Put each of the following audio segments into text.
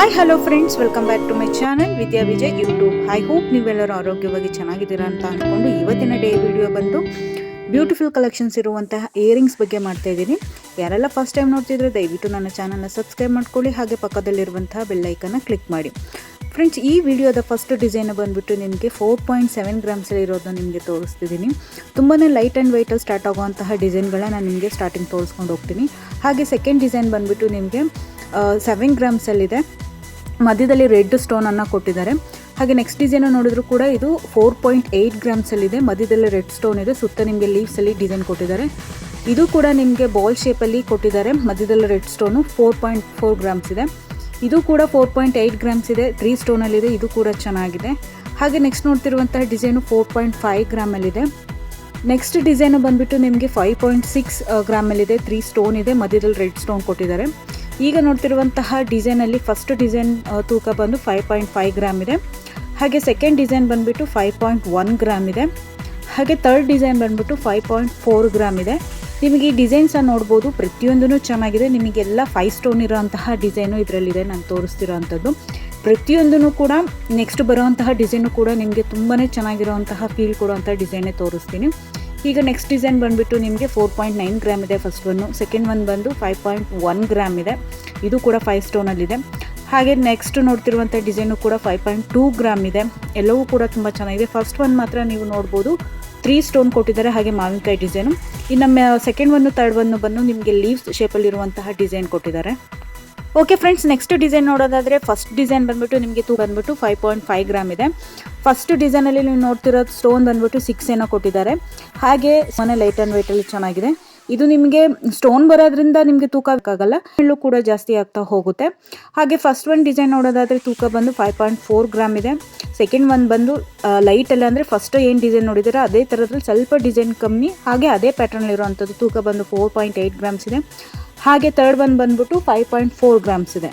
Hi hello friends welcome back to my channel Vidya Vijay YouTube I hope ನೀವೆಲ್ಲರೂ ಆರೋಗ್ಯವಾಗಿ ಚೆನ್ನಾಗಿದ್ದೀರಾ ಅಂತ ಅಂದ್ಕೊಂಡು ಇವತ್ತಿನ ಡೇ ವಿಡಿಯೋ ಬಂದು ಬ್ಯೂಟಿಫುಲ್ ಕಲೆಕ್ಷನ್ಸ್ ಇರುವಂತಹ ಇಯರಿಂಗ್ಸ್ ಬಗ್ಗೆ ಮಾಡ್ತಾ ಇದ್ದೀನಿ. ಯಾರೆಲ್ಲ ಫಸ್ಟ್ ಟೈಮ್ ನೋಡ್ತಿದ್ರೆ ದಯವಿಟ್ಟು ನನ್ನ ಚಾನಲ್ನ ಸಬ್ಸ್ಕ್ರೈಬ್ ಮಾಡ್ಕೊಳ್ಳಿ, ಹಾಗೆ ಪಕ್ಕದಲ್ಲಿರುವಂತಹ ಬೆಲ್ಲೈಕನ್ನ ಕ್ಲಿಕ್ ಮಾಡಿ. ಫ್ರೆಂಡ್ಸ್ ಈ ವಿಡಿಯೋದ ಫಸ್ಟ್ ಡಿಸೈನ್ ಬಂದುಬಿಟ್ಟು ನಿಮಗೆ ಫೋರ್ ಪಾಯಿಂಟ್ ಸೆವೆನ್ ಗ್ರಾಮ್ಸಲ್ಲಿ ಇರೋದನ್ನ ನಿಮಗೆ ತೋರಿಸ್ತಿದ್ದೀನಿ. ತುಂಬಾ ಲೈಟ್ ಆ್ಯಂಡ್ ವೈಟಲ್ಲಿ ಸ್ಟಾರ್ಟ್ ಆಗುವಂತಹ ಡಿಸೈನ್ಗಳನ್ನ ನಾನು ನಿಮಗೆ ಸ್ಟಾರ್ಟಿಂಗ್ ತೋರಿಸ್ಕೊಂಡು ಹೋಗ್ತೀನಿ. ಹಾಗೆ ಸೆಕೆಂಡ್ ಡಿಸೈನ್ ಬಂದುಬಿಟ್ಟು ನಿಮಗೆ ಸೆವೆನ್ ಗ್ರಾಮ್ಸಲ್ಲಿದೆ ಮಧ್ಯದಲ್ಲಿ ರೆಡ್ ಸ್ಟೋನನ್ನು ಕೊಟ್ಟಿದ್ದಾರೆ. ಹಾಗೆ ನೆಕ್ಸ್ಟ್ ಡಿಸೈನ್ ನೋಡಿದ್ರು ಕೂಡ ಇದು ಫೋರ್ ಪಾಯಿಂಟ್ ಏಯ್ಟ್ ಗ್ರಾಮ್ಸಲ್ಲಿದೆ ಮಧ್ಯದಲ್ಲಿ ರೆಡ್ ಸ್ಟೋನ್ ಇದೆ. ಸುತ್ತ ನಿಮಗೆ ಲೀವ್ಸಲ್ಲಿ ಡಿಸೈನ್ ಕೊಟ್ಟಿದ್ದಾರೆ. ಇದು ಕೂಡ ನಿಮಗೆ ಬಾಲ್ ಶೇಪಲ್ಲಿ ಕೊಟ್ಟಿದ್ದಾರೆ. ಮಧ್ಯದಲ್ಲಿ red stone four point four grams ಇದೆ. ಇದು ಕೂಡ ಫೋರ್ ಪಾಯಿಂಟ್ ಏಯ್ಟ್ ಗ್ರಾಮ್ಸ್ ಇದೆ. ತ್ರೀ ಸ್ಟೋನಲ್ಲಿದೆ ಇದು ಕೂಡ ಚೆನ್ನಾಗಿದೆ. ಹಾಗೆ ನೆಕ್ಸ್ಟ್ ನೋಡ್ತಿರುವಂತಹ ಡಿಸೈನು ಫೋರ್ ಪಾಯಿಂಟ್ ಫೈವ್ ಗ್ರಾಮಲ್ಲಿದೆ ನೆಕ್ಸ್ಟ್ ಡಿಸೈನ್ ಬಂದುಬಿಟ್ಟು ನಿಮಗೆ ಫೈವ್ ಪಾಯಿಂಟ್ ಸಿಕ್ಸ್ ಗ್ರಾಮಲ್ಲಿದೆ ತ್ರೀ ಸ್ಟೋನ್ ಇದೆ. ಮಧ್ಯದಲ್ಲಿ ರೆಡ್ ಸ್ಟೋನ್ ಕೊಟ್ಟಿದ್ದಾರೆ. ಈಗ ನೋಡ್ತಿರುವಂತಹ ಡಿಸೈನಲ್ಲಿ ಫಸ್ಟ್ ಡಿಸೈನ್ ತೂಕ ಬಂದು ಫೈವ್ ಪಾಯಿಂಟ್ ಫೈವ್ ಗ್ರಾಮ್ ಇದೆ. ಹಾಗೆ ಸೆಕೆಂಡ್ ಡಿಸೈನ್ ಬಂದುಬಿಟ್ಟು ಫೈವ್ ಪಾಯಿಂಟ್ ಒನ್ ಗ್ರಾಮ್ ಇದೆ. ಹಾಗೆ ತರ್ಡ್ ಡಿಸೈನ್ ಬಂದುಬಿಟ್ಟು ಫೈವ್ ಪಾಯಿಂಟ್ ಫೋರ್ ಗ್ರಾಮ್ ಇದೆ. ನಿಮಗೆ ಈ ಡಿಸೈನ್ಸ ನೋಡ್ಬೋದು ಪ್ರತಿಯೊಂದೂ ಚೆನ್ನಾಗಿದೆ. ನಿಮಗೆಲ್ಲ ಫೈವ್ ಸ್ಟೋನ್ ಇರೋಂತಹ ಡಿಸೈನು ಇದರಲ್ಲಿದೆ ನಾನು ತೋರಿಸ್ತಿರೋ ಅಂಥದ್ದು ಪ್ರತಿಯೊಂದೂ ಕೂಡ ನೆಕ್ಸ್ಟ್ ಬರುವಂತಹ ಡಿಸೈನು ಕೂಡ ನಿಮಗೆ ತುಂಬಾ ಚೆನ್ನಾಗಿರುವಂತಹ ಫೀಲ್ ಕೊಡುವಂಥ ಡಿಸೈನೇ ತೋರಿಸ್ತೀನಿ. ಈಗ ನೆಕ್ಸ್ಟ್ ಡಿಸೈನ್ ಬಂದುಬಿಟ್ಟು ನಿಮಗೆ ಫೋರ್ ಪಾಯಿಂಟ್ ನೈನ್ ಗ್ರಾಮ್ ಇದೆ ಫಸ್ಟ್ ಒನ್ನು ಸೆಕೆಂಡ್ ಒನ್ ಬಂದು ಫೈವ್ ಪಾಯಿಂಟ್ ಒನ್ ಗ್ರಾಮ್ ಇದೆ. ಇದು ಕೂಡ ಫೈವ್ ಸ್ಟೋನಲ್ಲಿದೆ ಹಾಗೆ ನೆಕ್ಸ್ಟ್ ನೋಡ್ತಿರುವಂಥ ಡಿಸೈನು ಕೂಡ ಫೈವ್ ಪಾಯಿಂಟ್ ಟೂ ಗ್ರಾಮ್ ಇದೆ. ಎಲ್ಲವೂ ಕೂಡ ತುಂಬ ಚೆನ್ನಾಗಿದೆ. ಫಸ್ಟ್ ಒನ್ ಮಾತ್ರ ನೀವು ನೋಡ್ಬೋದು. ತ್ರೀ ಸ್ಟೋನ್ ಕೊಟ್ಟಿದ್ದಾರೆ, ಹಾಗೆ ಮಾವಿನಕಾಯಿ ಡಿಸೈನು ಇನ್ನು ಸೆಕೆಂಡ್ ಒನ್ನು ತರ್ಡ್ ಒನ್ನು ಬಂದು ನಿಮಗೆ ಲೀವ್ಸ್ ಶೇಪಲ್ಲಿರುವಂತಹ ಡಿಸೈನ್ ಕೊಟ್ಟಿದ್ದಾರೆ. ಓಕೆ ಫ್ರೆಂಡ್ಸ್ ನೆಕ್ಸ್ಟ್ ಡಿಸೈನ್ ನೋಡೋದಾದರೆ ಫಸ್ಟ್ ಡಿಸೈನ್ ಬಂದ್ಬಿಟ್ಟು ನಿಮಗೆ ತೂ ಬಂದ್ಬಿಟ್ಟು ಫೈವ್ ಪಾಯಿಂಟ್ ಫೈವ್ ಗ್ರಾಮ್ ಇದೆ. ಫಸ್ಟ್ ಡಿಸೈನಲ್ಲಿ ನೀವು ನೋಡ್ತಿರೋ ಸ್ಟೋನ್ ಬಂದ್ಬಿಟ್ಟು ಸಿಕ್ಸ್ ಏನೋ ಕೊಟ್ಟಿದ್ದಾರೆ. ಹಾಗೆ ಮನೆ ಲೈಟ್ ಆ್ಯಂಡ್ ವೆಯ್ಟಲ್ಲಿ ಚೆನ್ನಾಗಿದೆ. ಇದು ನಿಮಗೆ ಸ್ಟೋನ್ ಬರೋದ್ರಿಂದ ನಿಮಗೆ ತೂಕ ಬೇಕಾಗಲ್ಲ ಎಳ್ಳು ಕೂಡ ಜಾಸ್ತಿ ಆಗ್ತಾ ಹೋಗುತ್ತೆ. ಹಾಗೆ ಫಸ್ಟ್ ಒನ್ ಡಿಸೈನ್ ನೋಡೋದಾದರೆ ತೂಕ ಬಂದು ಫೈವ್ ಪಾಯಿಂಟ್ ಫೋರ್ ಗ್ರಾಮ್ ಇದೆ. ಸೆಕೆಂಡ್ ಒನ್ ಬಂದು ಲೈಟಲ್ಲಿ ಅಂದರೆ ಫಸ್ಟ್ ಏನು ಡಿಸೈನ್ ನೋಡಿದಿರ ಅದೇ ಥರದಲ್ಲಿ ಸ್ವಲ್ಪ ಡಿಸೈನ್ ಕಮ್ಮಿ, ಹಾಗೆ ಅದೇ ಪ್ಯಾಟರ್ನಲ್ಲಿರುವಂಥದ್ದು ತೂಕ ಬಂದು ಫೋರ್ ಪಾಯಿಂಟ್ ಏಯ್ಟ್ ಗ್ರಾಮ್ಸ್ ಇದೆ. ಹಾಗೆ ತರ್ಡ್ ಒನ್ ಬಂದ್ಬಿಟ್ಟು ಫೈವ್ ಪಾಯಿಂಟ್ ಫೋರ್ ಗ್ರಾಮ್ಸ್ ಇದೆ.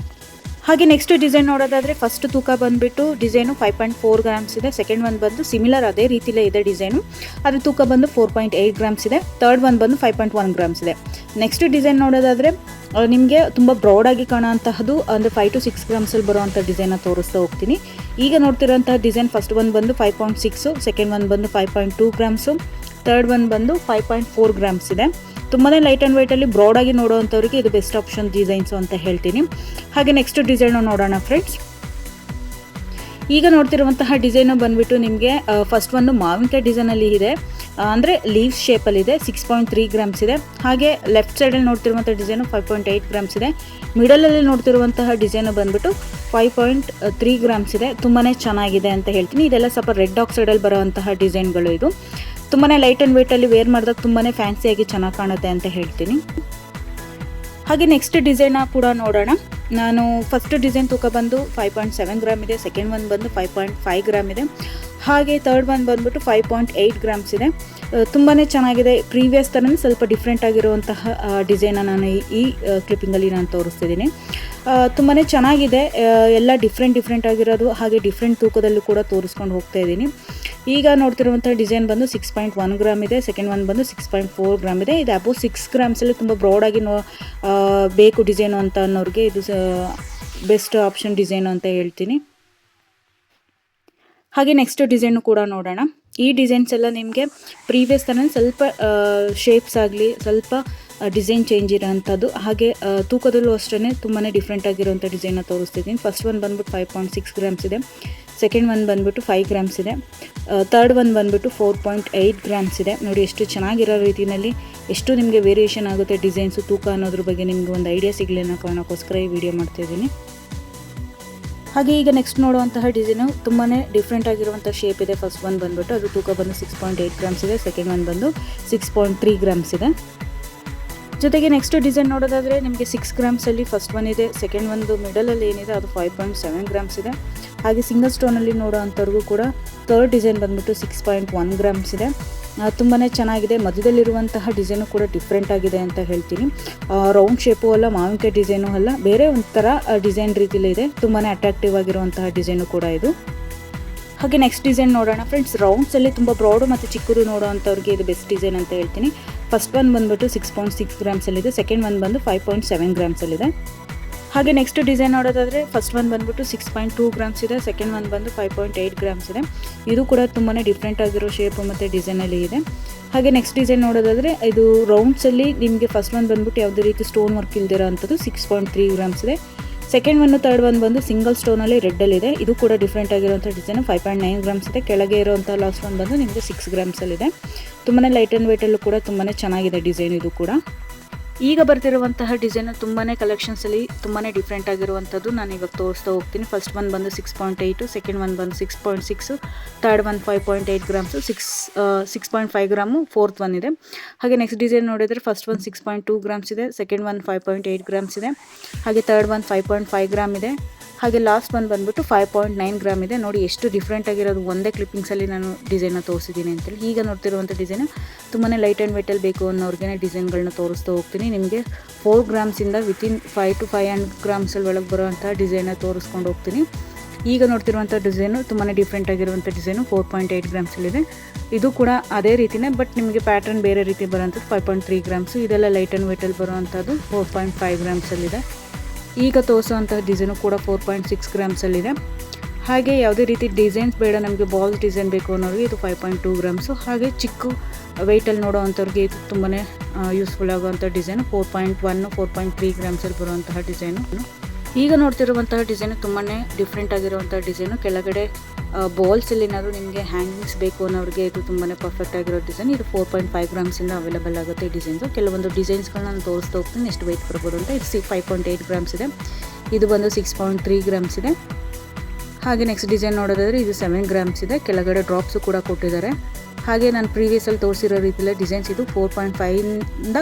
ಹಾಗೆ ನೆಕ್ಸ್ಟ್ ಡಿಸೈನ್ ನೋಡೋದಾದರೆ ಫಸ್ಟ್ ತೂಕ ಬಂದುಬಿಟ್ಟು design five point four grams ಇದೆ. ಸೆಕೆಂಡ್ ಒನ್ ಬಂದು ಸಿಮಿಲರ್ ಅದೇ ರೀತಿಲೇ ಇದೆ ಡಿಸೈನು ಅದ್ರ ತೂಕ ಬಂದು ಫೋರ್ ಪಾಯಿಂಟ್ ಏಯ್ಟ್ ಗ್ರಾಮ್ಸ್ ಇದೆ. ತರ್ಡ್ ಒನ್ ಬಂದು ಫೈವ್ ಪಾಯಿಂಟ್ ಒನ್ ಗ್ರಾಮ್ಸ್ ಇದೆ. ನೆಕ್ಸ್ಟ್ ಡಿಸೈನ್ ನೋಡೋದಾದರೆ ನಿಮಗೆ ತುಂಬ ಬ್ರಾಡಾಗಿ ಕಾಣೋಂತಹದ್ದು ಅಂದರೆ ಫೈವ್ ಟು ಸಿಕ್ಸ್ ಗ್ರಾಮ್ಸಲ್ಲಿ ಬರುವಂಥ ಡಿಸೈನ ತೋರಿಸ್ತಾ ಹೋಗ್ತೀನಿ. ಈಗ ನೋಡ್ತಿರೋಂತಹ ಡಿಸೈನ್ ಫಸ್ಟ್ ಒನ್ ಬಂದು five point six second one ಬಂದು five point two grams third one ಬಂದು ಫೈವ್ ಪಾಯಿಂಟ್ ಫೋರ್ ಗ್ರಾಮ್ಸ್ ಇದೆ. ತುಂಬಾ ಲೈಟ್ ಆ್ಯಂಡ್ ವೈಟಲ್ಲಿ ಬ್ರಾಡಾಗಿ ನೋಡೋವಂಥವ್ರಿಗೆ ಇದು ಬೆಸ್ಟ್ ಆಪ್ಷನ್ ಡಿಸೈನ್ಸು ಅಂತ ಹೇಳ್ತೀನಿ. ಹಾಗೆ ನೆಕ್ಸ್ಟ್ ಡಿಸೈನು ನೋಡೋಣ ಫ್ರೆಂಡ್ಸ್ ಈಗ ನೋಡ್ತಿರುವಂತಹ ಡಿಸೈನು ಬಂದುಬಿಟ್ಟು ನಿಮಗೆ ಫಸ್ಟ್ ಒಂದು ಮಾವಿನಕಾಯಿ ಡಿಸೈನಲ್ಲಿ ಇದೆ. ಅಂದರೆ ಲೀವ್ಸ್ ಶೇಪಲ್ಲಿದೆ ಸಿಕ್ಸ್ ಪಾಯಿಂಟ್ ತ್ರೀ ಗ್ರಾಮ್ಸ್ ಇದೆ. ಹಾಗೆ ಲೆಫ್ಟ್ ಸೈಡಲ್ಲಿ ನೋಡ್ತಿರುವಂಥ design five point eight grams ಇದೆ. ಮಿಡಲಲ್ಲಿ ನೋಡ್ತಿರುವಂತಹ ಡಿಸೈನು ಬಂದುಬಿಟ್ಟು ಫೈವ್ ಪಾಯಿಂಟ್ ತ್ರೀ ಗ್ರಾಮ್ಸ್ ಇದೆ. ತುಂಬಾ ಚೆನ್ನಾಗಿದೆ ಅಂತ ಹೇಳ್ತೀನಿ. ಇದೆಲ್ಲ ಸ್ವಲ್ಪ ರೆಡ್ ಆಕ್ಸೈಡಲ್ಲಿ ಬರುವಂತಹ ಡಿಸೈನ್ಗಳು ಇದು. ತುಂಬಾ ಲೈಟ್ ಆ್ಯಂಡ್ ವೆಯ್ಟಲ್ಲಿ ವೇರ್ ಮಾಡಿದಾಗ ತುಂಬಾ ಫ್ಯಾನ್ಸಿಯಾಗಿ ಚೆನ್ನಾಗಿ ಕಾಣುತ್ತೆ ಅಂತ ಹೇಳ್ತೀನಿ. ಹಾಗೆ ನೆಕ್ಸ್ಟ್ ಡಿಸೈನ ಕೂಡ ನೋಡೋಣ. ನಾನು ಫಸ್ಟ್ ಡಿಸೈನ್ ತೂಕ ಬಂದು ಫೈವ್ ಪಾಯಿಂಟ್ ಸೆವೆನ್ ಗ್ರಾಮ್ ಇದೆ ಸೆಕೆಂಡ್ ಒನ್ ಬಂದು ಫೈವ್ ಪಾಯಿಂಟ್ ಫೈವ್ ಗ್ರಾಮ್ ಇದೆ. ಹಾಗೆ ತರ್ಡ್ ಒನ್ ಬಂದುಬಿಟ್ಟು ಫೈವ್ ಪಾಯಿಂಟ್ ಏಯ್ಟ್ ಗ್ರಾಮ್ಸ್ ಇದೆ. ತುಂಬಾ ಚೆನ್ನಾಗಿದೆ. ಪ್ರೀವಿಯಸ್ ಥರನೇ ಸ್ವಲ್ಪ ಡಿಫ್ರೆಂಟ್ ಆಗಿರುವಂತಹ ಡಿಸೈನ ನಾನು ಈ ಕ್ಲಿಪ್ಪಿಂಗಲ್ಲಿ ನಾನು ತೋರಿಸ್ತಿದ್ದೀನಿ. ತುಂಬಾ ಚೆನ್ನಾಗಿದೆ. ಎಲ್ಲ ಡಿಫ್ರೆಂಟ್ ಡಿಫ್ರೆಂಟ್ ಆಗಿರೋದು, ಹಾಗೆ ಡಿಫ್ರೆಂಟ್ ತೂಕದಲ್ಲೂ ಕೂಡ ತೋರಿಸ್ಕೊಂಡು ಹೋಗ್ತಾ ಇದ್ದೀನಿ. ಈಗ ನೋಡ್ತಿರುವಂಥ ಡಿಸೈನ್ ಬಂದು ಸಿಕ್ಸ್ ಪಾಯಿಂಟ್ ಒನ್ ಗ್ರಾಮ್ ಇದೆ. ಸೆಕೆಂಡ್ ಒನ್ ಬಂದು ಸಿಕ್ಸ್ ಪಾಯಿಂಟ್ ಫೋರ್ ಗ್ರಾಮ್ ಇದೆ. ಇದು ಅಬೋ ಸಿಕ್ಸ್ ಗ್ರಾಮ್ಸಲ್ಲಿ ತುಂಬ ಬ್ರಾಡಾಗಿ ನೋ ಬೇಕು ಡಿಸೈನು ಅಂತ ಅನ್ನೋರಿಗೆ ಇದು ಬೆಸ್ಟ್ ಆಪ್ಷನ್ ಡಿಸೈನು ಅಂತ ಹೇಳ್ತೀನಿ. ಹಾಗೆ ನೆಕ್ಸ್ಟ್ ಡಿಸೈನು ಕೂಡ ನೋಡೋಣ. ಈ ಡಿಸೈನ್ಸ್ ಎಲ್ಲ ನಿಮಗೆ ಪ್ರೀವಿಯಸ್ ಥರ ಸ್ವಲ್ಪ ಶೇಪ್ಸ್ ಆಗಲಿ, ಸ್ವಲ್ಪ ಡಿಸೈನ್ ಚೇಂಜ್ ಇರೋಂಥದ್ದು. ಹಾಗೆ ತೂಕದಲ್ಲೂ ಅಷ್ಟೇ ತುಂಬಾ ಡಿಫ್ರೆಂಟ್ ಆಗಿರೋಂಥ ಡಿಸೈನ ತೋರಿಸ್ತಿದ್ದೀನಿ. ಫಸ್ಟ್ ಒನ್ ಬಂದ್ಬಿಟ್ಟು ಫೈವ್ ಪಾಯಿಂಟ್ ಸಿಕ್ಸ್ ಗ್ರಾಮ್ಸ್ ಇದೆ. ಸೆಕೆಂಡ್ ಒನ್ ಬಂದುಬಿಟ್ಟು ಫೈವ್ ಗ್ರಾಮ್ಸ್ ಇದೆ. ತರ್ಡ್ ಒನ್ ಬಂದುಬಿಟ್ಟು ಫೋರ್ ಪಾಯಿಂಟ್ ಏಯ್ಟ್ ಗ್ರಾಮ್ಸ್ ಇದೆ. ನೋಡಿ, ಎಷ್ಟು ಚೆನ್ನಾಗಿರೋ ರೀತಿಯಲ್ಲಿ ಎಷ್ಟು ನಿಮಗೆ ವೇರಿಯೇಷನ್ ಆಗುತ್ತೆ ಡಿಸೈನ್ಸು ತೂಕ ಅನ್ನೋದ್ರ ಬಗ್ಗೆ ನಿಮಗೆ ಒಂದು ಐಡಿಯಾ ಸಿಗಲಿ ಅನ್ನೋ ಕಾರಣಕ್ಕೋಸ್ಕರ ಈ ವಿಡಿಯೋ ಮಾಡ್ತಾಯಿದ್ದೀನಿ ಹಾಗೆ ಈಗ ನೆಕ್ಸ್ಟ್ ನೋಡುವಂತಹ ಡಿಸೈನು ತುಂಬಾ ಡಿಫ್ರೆಂಟ್ ಆಗಿರುವಂಥ ಶೇಪ್ ಇದೆ. ಫಸ್ಟ್ ಒನ್ ಬಂದುಬಿಟ್ಟು ಅದು ತೂಕ ಬಂದು ಸಿಕ್ಸ್ ಪಾಯಿಂಟ್ ಏಯ್ಟ್ ಗ್ರಾಮ್ಸ್ ಇದೆ. ಸೆಕೆಂಡ್ ಒನ್ ಬಂದು ಸಿಕ್ಸ್ ಪಾಯಿಂಟ್ ತ್ರೀ ಗ್ರಾಮ್ಸ್ ಇದೆ. ಜೊತೆಗೆ ನೆಕ್ಸ್ಟ್ ಡಿಸೈನ್ ನೋಡೋದಾದರೆ ನಿಮಗೆ ಸಿಕ್ಸ್ ಗ್ರಾಮ್ಸಲ್ಲಿ ಫಸ್ಟ್ ಒನ್ ಇದೆ ಸೆಕೆಂಡ್ ಒಂದು ಮಿಡಲಲ್ಲಿ ಏನಿದೆ ಅದು ಫೈವ್ ಪಾಯಿಂಟ್ ಸೆವೆನ್ ಗ್ರಾಮ್ಸ್ ಇದೆ. ಹಾಗೆ ಸಿಂಗಲ್ ಸ್ಟೋನಲ್ಲಿ ನೋಡೋ ಅಂಥವ್ರಿಗೂ ಕೂಡ ಥರ್ಡ್ ಡಿಸೈನ್ ಬಂದ್ಬಿಟ್ಟು ಸಿಕ್ಸ್ ಪಾಯಿಂಟ್ ಒನ್ ಗ್ರಾಮ್ಸ್ ಇದೆ. ತುಂಬಾ ಚೆನ್ನಾಗಿದೆ. ಮಧ್ಯದಲ್ಲಿರುವಂತಹ ಡಿಸೈನು ಕೂಡ ಡಿಫ್ರೆಂಟ್ ಆಗಿದೆ ಅಂತ ಹೇಳ್ತೀನಿ. ರೌಂಡ್ ಶೇಪು ಅಲ್ಲ, ಮಾವಿನಕಾಯಿ ಡಿಸೈನು ಅಲ್ಲ, ಬೇರೆ ಒಂಥರ ಡಿಸೈನ್ ರೀತಿಲಿ ಇದೆ. ತುಂಬಾ ಅಟ್ರಾಕ್ಟಿವ್ ಆಗಿರುವಂತಹ ಡಿಸೈನು ಕೂಡ ಇದು. ಹಾಗೆ ನೆಕ್ಸ್ಟ್ ಡಿಸೈನ್ ನೋಡೋಣ ಫ್ರೆಂಡ್ಸ್ ರೌಂಡ್ಸಲ್ಲಿ ತುಂಬ ಬ್ರಾಡು ಮತ್ತು ಚಿಕ್ಕದು ನೋಡೋವಂಥವ್ರಿಗೆ ಇದು ಬೆಸ್ಟ್ ಡಿಸೈನ್ ಅಂತ ಹೇಳ್ತೀನಿ. ಫಸ್ಟ್ ಒನ್ ಬಂದುಬಿಟ್ಟು ಸಿಕ್ಸ್ ಪಾಯಿಂಟ್ ಸಿಕ್ಸ್ ಗ್ರಾಮ್ಸಲ್ಲಿದೆ ಸೆಕೆಂಡ್ ಒನ್ ಬಂದು ಫೈವ್ ಪಾಯಿಂಟ್ ಸೆವೆನ್ ಗ್ರಾಮ್ಸಲ್ಲಿದೆ ಹಾಗೆ ನೆಕ್ಸ್ಟ್ ಡಿಸೈನ್ ನೋಡೋದಾದರೆ ಫಸ್ಟ್ ಒನ್ ಬಂದ್ಬಿಟ್ಟು ಸಿಕ್ಸ್ ಪಾಯಿಂಟ್ ಟೂ ಗ್ರಾಮ್ಸ್ ಇದೆ ಸೆಕೆಂಡ್ ಒನ್ ಬಂದು ಫೈವ್ ಪಾಯಿಂಟ್ ಏಯ್ಟ್ ಗ್ರಾಮ್ಸ್ ಇದೆ. ಇದು ಕೂಡ ತುಂಬಾ ಡಿಫ್ರೆಂಟ್ ಆಗಿರೋ ಶೇಪು ಮತ್ತು ಡಿಸೈನಲ್ಲಿ ಇದೆ. ಹಾಗೆ ನೆಕ್ಸ್ಟ್ ಡಿಸೈನ್ ನೋಡೋದಾದರೆ ಇದು ರೌಂಡ್ಸಲ್ಲಿ ನಿಮಗೆ ಫಸ್ಟ್ ಒನ್ ಬಂದ್ಬಿಟ್ಟು ಯಾವುದೇ ರೀತಿ ಸ್ಟೋನ್ ವರ್ಕ್ ಇಲ್ದಿರೋ ಅಂಥದ್ದು ಸಿಕ್ಸ್ ಪಾಯಿಂಟ್ ತ್ರೀ ಗ್ರಾಮ್ಸ್ ಇದೆ. ಸೆಕೆಂಡ್ ಒನ್ ತರ್ಡ್ ಒನ್ ಬಂದು ಸಿಂಗಲ್ ಸ್ಟೋನಲ್ಲಿ ರೆಡ್ಡಲ್ಲಿದೆ ಇದು. ಕೂಡ ಡಿಫ್ರೆಂಟ್ ಆಗಿರುವಂಥ design five point nine grams ಇದೆ. ಕೆಳಗೆ ಇರುವಂಥ ಲಾಸ್ಟ್ ಒನ್ ಬಂದು ನಿಮಗೆ ಸಿಕ್ಸ್ ಗ್ರಾಮ್ಸಲ್ಲಿದೆ ತುಂಬಾ ಲೈಟ್ ಆ್ಯಂಡ್ ವೆಯ್ಟಲ್ಲೂ ಕೂಡ ತುಂಬಾ ಚೆನ್ನಾಗಿದೆ ಡಿಸೈನ್ ಇದು ಕೂಡ. ಈಗ ಬರ್ತಿರುವಂತಹ ಡಿಸೈನ್ ತುಂಬಾ ಕಲೆಕ್ಷನ್ಸಲ್ಲಿ ತುಂಬಾ ಡಿಫ್ರೆಂಟ್ ಆಗಿರುವಂಥದ್ದು ನಾನು ಇವಾಗ ತೋರಿಸ್ತಾ ಹೋಗ್ತೀನಿ. ಫಸ್ಟ್ ಒನ್ ಬಂದು six point eight second one ಬಂದು six point six third one five point eight grams six six point five gram fourth one ಇದೆ. ಹಾಗೆ ನೆಕ್ಸ್ಟ್ ಡಿಸೈನ್ ನೋಡಿದರೆ first one six point two grams ಇದೆ second one five point eight grams ಇದೆ. ಹಾಗೆ third one five point five gram ಇದೆ. ಹಾಗೆ last one ಬಂದ್ಬಿಟ್ಟು five point nine gram ಇದೆ. ನೋಡಿ ಎಷ್ಟು ಡಿಫ್ರೆಂಟ್ ಆಗಿರೋದು. ಒಂದೇ ಕ್ಲಿಪ್ಪಿಂಗ್ಸಲ್ಲಿ ನಾನು ಡಿಸೈನ್ನ ತೋರಿಸಿದ್ದೀನಿ ಅಂತೇಳಿ. ಈಗ ನೋಡ್ತಿರುವಂಥ ಡಿಸೈನ್ ತುಂಬಾ ಲೈಟ್ ಆ್ಯಂಡ್ ವೆಯ್ಟಲ್ಲಿ ಬೇಕು ಅನ್ನೋರಿಗೆ ಡಿಸೈನ್ಗಳನ್ನ ತೋರಿಸ್ತಾ ಹೋಗ್ತೀನಿ. ನಿಮಗೆ four ಗ್ರಾಮ್ಸಿಂದ within five to five and ಗ್ರಾಮ್ಸಲ್ಲಿ ಒಳಗೆ ಬರುವಂಥ ಡಿಸೈನ್ನ ತೋರಿಸ್ಕೊಂಡು ಹೋಗ್ತೀನಿ. ಈಗ ನೋಡ್ತಿರುವಂಥ ಡಿಸೈನು ತುಂಬಾ ಡಿಫ್ರೆಂಟ್ ಆಗಿರುವಂಥ ಡಿಸೈನು ಫೋರ್ ಪಾಯಿಂಟ್ ಏಯ್ಟ್ ಗ್ರಾಮ್ಸಲ್ಲಿದೆ ಇದು. ಕೂಡ ಅದೇ ರೀತಿನೇ ಬಟ್ ನಿಮಗೆ ಪ್ಯಾಟರ್ನ್ ಬೇರೆ ರೀತಿ ಬರೋಂಥದ್ದು ಫೈವ್ ಪಾಯಿಂಟ್ ತ್ರೀ ಗ್ರಾಮ್ಸು ಇದೆಲ್ಲ ಲೈಟ್ ಆ್ಯಂಡ್ ವೆಯ್ಟಲ್ಲಿ ಬರುವಂಥದ್ದು ಫೋರ್ ಪಾಯಿಂಟ್ ಫೈವ್ ಗ್ರಾಮ್ಸಲ್ಲಿದೆ ಈಗ ತೋರಿಸುವಂತಹ ಡಿಸೈನು ಕೂಡ ಫೋರ್ ಪಾಯಿಂಟ್ ಸಿಕ್ಸ್ ಗ್ರಾಮ್ಸಲ್ಲಿದೆ ಹಾಗೆ ಯಾವುದೇ ರೀತಿ ಡಿಸೈನ್ಸ್ ಬೇಡ, ನಮಗೆ ಬಾಲ್ಸ್ ಡಿಸೈನ್ ಬೇಕು ಅನ್ನೋರಿಗೆ ಇದು ಫೈವ್ ಪಾಯಿಂಟ್ ಟೂ ಗ್ರಾಮ್ಸು ಹಾಗೆ ಚಿಕ್ಕ ವೆಯ್ಟಲ್ಲಿ ನೋಡೋವಂಥವ್ರಿಗೆ ಇದು ತುಂಬಾ ಯೂಸ್ಫುಲ್ ಆಗುವಂಥ design four point one four point three ಗ್ರಾಮ್ಸಲ್ಲಿ ಬರುವಂತಹ ಡಿಸೈನು ಈಗ ನೋಡ್ತಿರುವಂತಹ ಡಿಸೈನು ತುಂಬಾ ಡಿಫ್ರೆಂಟ್ ಆಗಿರುವಂಥ ಡಿಸೈನು ಕೆಳಗಡೆ ಬಾಲ್ಸಲ್ಲಿ ಏನಾದರೂ ನಿಮಗೆ ಹ್ಯಾಂಗಿಂಗ್ಸ್ ಬೇಕು ಅನ್ನೋರಿಗೆ ಇದು ತುಂಬಾ ಪರ್ಫೆಕ್ಟ್ ಆಗಿರೋ ಡಿಸೈನ್ ಇದು ಫೋರ್ ಪಾಯಿಂಟ್ ಫೈವ್ ಗ್ರಾಮ್ಸಿಂದ ಅವೈಲೇಬಲ್ ಆಗುತ್ತೆ ಈ ಡಿಸೈನ್ಸು ಕೆಲವೊಂದು ಡಿಸೈನ್ಸ್ಗಳನ್ನ ನಾನು ತೋರಿಸ್ತಾ ಹೋಗ್ತೀನಿ. ಎಷ್ಟು ವೆಯ್ಟ್ ಬರ್ಬೋದು ಅಂತ. ಇದು ಸಿ ಫೈವ್ ಪಾಯಿಂಟ್ ಏಯ್ಟ್ ಗ್ರಾಮ್ಸ್ ಇದೆ. ಇದು ಬಂದು ಸಿಕ್ಸ್ ಪಾಯಿಂಟ್ ತ್ರೀ ಗ್ರಾಮ್ಸ್ ಇದೆ. ಹಾಗೆ ನೆಕ್ಸ್ಟ್ ಡಿಸೈನ್ ನೋಡೋದಾದರೆ ಇದು ಸೆವೆನ್ ಗ್ರಾಮ್ಸ್ ಇದೆ. ಕೆಳಗಡೆ ಡ್ರಾಪ್ಸು ಕೂಡ ಕೊಟ್ಟಿದ್ದಾರೆ. ಹಾಗೆ ನಾನು ಪ್ರೀವಿಯಸಲ್ಲಿ ತೋರಿಸಿರೋ ರೀತಿಯಲ್ಲೇ ಡಿಸೈನ್ಸ್ ಇದು ಫೋರ್ ಪಾಯಿಂಟ್ ಫೈವಿಂದ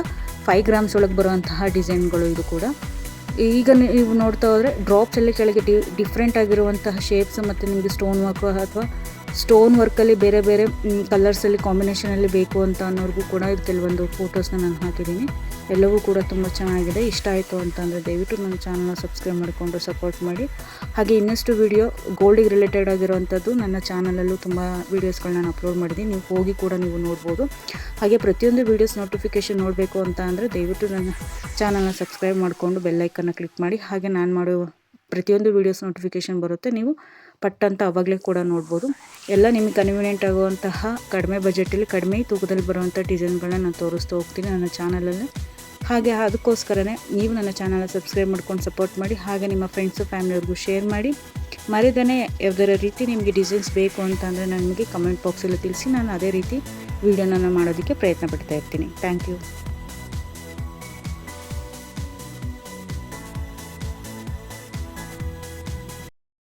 ಫೈವ್ ಗ್ರಾಮ್ಸ್ ಒಳಗೆ ಬರುವಂತಹ ಡಿಸೈನ್ಗಳು ಇದು ಕೂಡ. ಈಗ ನೀವು ನೋಡ್ತಾ ಹೋದರೆ ಎಲ್ಲ ಕೆಳಗೆ ಡಿ ಡಿಫ್ರೆಂಟ್ ಆಗಿರುವಂತಹ ಶೇಪ್ಸ್ ಮತ್ತು ನಿಮಗೆ ಸ್ಟೋನ್ ವರ್ಕ್ ಅಥವಾ ಸ್ಟೋನ್ ವರ್ಕಲ್ಲಿ ಬೇರೆ ಬೇರೆ ಕಲರ್ಸಲ್ಲಿ ಕಾಂಬಿನೇಷನಲ್ಲಿ ಬೇಕು ಅಂತ ಅನ್ನೋರಿಗೂ ಕೂಡ ಕೆಲವೊಂದು ಫೋಟೋಸ್ನ ನಾನು ಹಾಕಿದ್ದೀನಿ. ಎಲ್ಲವೂ ಕೂಡ ತುಂಬ ಚೆನ್ನಾಗಿದೆ. ಇಷ್ಟ ಆಯಿತು ಅಂತಂದರೆ ದಯವಿಟ್ಟು ನನ್ನ ಚಾನಲ್ನ ಸಬ್ಸ್ಕ್ರೈಬ್ ಮಾಡಿಕೊಂಡು ಸಪೋರ್ಟ್ ಮಾಡಿ. ಹಾಗೆ ಇನ್ನಷ್ಟು ವೀಡಿಯೋ ಗೋಲ್ಡಿಗೆ ರಿಲೇಟೆಡ್ ಆಗಿರುವಂಥದ್ದು ನನ್ನ ಚಾನಲಲ್ಲೂ ತುಂಬ ವೀಡಿಯೋಸ್ಗಳನ್ನ ನಾನು ಅಪ್ಲೋಡ್ ಮಾಡಿದ್ದೀನಿ. ನೀವು ಹೋಗಿ ಕೂಡ ನೀವು ನೋಡ್ಬೋದು. ಹಾಗೆ ಪ್ರತಿಯೊಂದು ವೀಡಿಯೋಸ್ ನೋಟಿಫಿಕೇಷನ್ ನೋಡಬೇಕು ಅಂತ ಅಂದರೆ ದಯವಿಟ್ಟು ನನ್ನ ಚಾನಲ್ನ ಸಬ್ಸ್ಕ್ರೈಬ್ ಮಾಡಿಕೊಂಡು ಬೆಲ್ಲೈಕನ್ನು ಕ್ಲಿಕ್ ಮಾಡಿ. ಹಾಗೆ ನಾನು ಮಾಡುವ ಪ್ರತಿಯೊಂದು ವೀಡಿಯೋಸ್ ನೋಟಿಫಿಕೇಷನ್ ಬರುತ್ತೆ. ನೀವು ಪಟ್ಟಂತ ಅವಾಗಲೇ ಕೂಡ ನೋಡ್ಬೋದು. ಎಲ್ಲ ನಿಮಗೆ ಕನ್ವೀನಿಯೆಂಟ್ ಆಗುವಂತಹ ಕಡಿಮೆ ಬಜೆಟಲ್ಲಿ ಕಡಿಮೆ ತೂಕದಲ್ಲಿ ಬರುವಂಥ ಡಿಸೈನ್ಗಳನ್ನ ನಾನು ತೋರಿಸ್ತಾ ಹೋಗ್ತೀನಿ ನನ್ನ ಚಾನಲಲ್ಲಿ ಹಾಗೆ ಅದಕ್ಕೋಸ್ಕರನೇ ನೀವು ನನ್ನ ಚಾನಲ್ನ ಸಬ್ಸ್ಕ್ರೈಬ್ ಮಾಡ್ಕೊಂಡು ಸಪೋರ್ಟ್ ಮಾಡಿ, ಹಾಗೆ ನಿಮ್ಮ ಫ್ರೆಂಡ್ಸು ಫ್ಯಾಮಿಲಿಯವ್ರಿಗೂ ಶೇರ್ ಮಾಡಿ. ಮರಿದೇ ಯಾವುದರ ರೀತಿ ನಿಮಗೆ ಡಿಸೈನ್ಸ್ ಬೇಕು ಅಂತಂದರೆ ನನಗೆ ಕಮೆಂಟ್ ಬಾಕ್ಸಲ್ಲಿ ತಿಳಿಸಿ, ನಾನು ಅದೇ ರೀತಿ ವೀಡಿಯೋನ ಮಾಡೋದಕ್ಕೆ ಪ್ರಯತ್ನ ಪಡ್ತಾ ಇರ್ತೀನಿ. Thank you